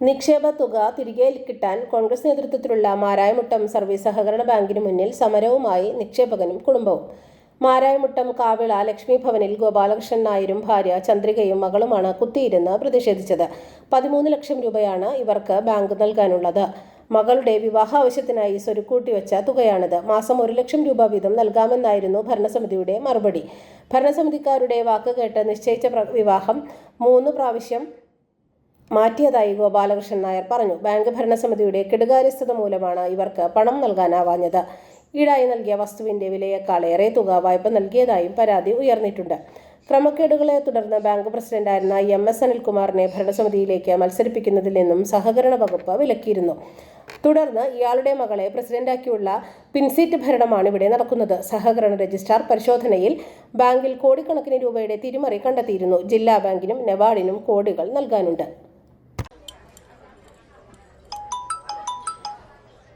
നിക്ഷേപ തുക തിരികെ കിട്ടാൻ കോൺഗ്രസ് നേതൃത്വത്തിലുള്ള മാരായമുട്ടം സർവീസ് സഹകരണ ബാങ്കിന് മുന്നിൽ സമരവുമായി നിക്ഷേപകനും കുടുംബവും. മാരായമുട്ടം കാവിള ലക്ഷ്മി ഭവനിൽ ഗോപാലകൃഷ്ണൻ നായരും ഭാര്യ ചന്ദ്രികയും മകളുമാണ് കുത്തിയിരുന്ന് പ്രതിഷേധിച്ചത്. പതിമൂന്ന് ലക്ഷം രൂപയാണ് ഇവർക്ക് ബാങ്ക് നൽകാനുള്ളത്. മകളുടെ വിവാഹ ആവശ്യത്തിനായി സ്വരുക്കൂട്ടി വെച്ച തുകയാണിത്. മാസം ഒരു ലക്ഷം രൂപ വീതം നൽകാമെന്നായിരുന്നു ഭരണസമിതിയുടെ മറുപടി. ഭരണസമിതിക്കാരുടെ വാക്ക് കേട്ട് നിശ്ചയിച്ച വിവാഹം മൂന്ന് പ്രാവശ്യം മാറ്റിയതായി ഗോപാലകൃഷ്ണൻ നായർ പറഞ്ഞു. ബാങ്ക് ഭരണസമിതിയുടെ കെടുകാര്യസ്ഥത മൂലമാണ് ഇവർക്ക് പണം നൽകാനാവാഞ്ഞത്. ഈടായി നൽകിയ വസ്തുവിന്റെ വിലയേക്കാൾ ഏറെ തുക വായ്പ നൽകിയതായും പരാതി ഉയർന്നിട്ടുണ്ട്. ക്രമക്കേടുകളെ തുടർന്ന് ബാങ്ക് പ്രസിഡന്റായിരുന്ന എം. എസ്. അനിൽകുമാറിനെ ഭരണസമിതിയിലേക്ക് മത്സരിപ്പിക്കുന്നതിൽ നിന്നും സഹകരണ വകുപ്പ് വിലക്കിയിരുന്നു. തുടർന്ന് ഇയാളുടെ മകളെ പ്രസിഡന്റാക്കിയുള്ള പിൻസീറ്റ് ഭരണമാണ് ഇവിടെ നടക്കുന്നത്. സഹകരണ രജിസ്ട്രാർ പരിശോധനയിൽ ബാങ്കിൽ കോടിക്കണക്കിന് രൂപയുടെ തിരിമറി കണ്ടെത്തിയിരുന്നു. ജില്ലാ ബാങ്കിനും നബാർഡിനും കോടികൾ നൽകാനുണ്ട്.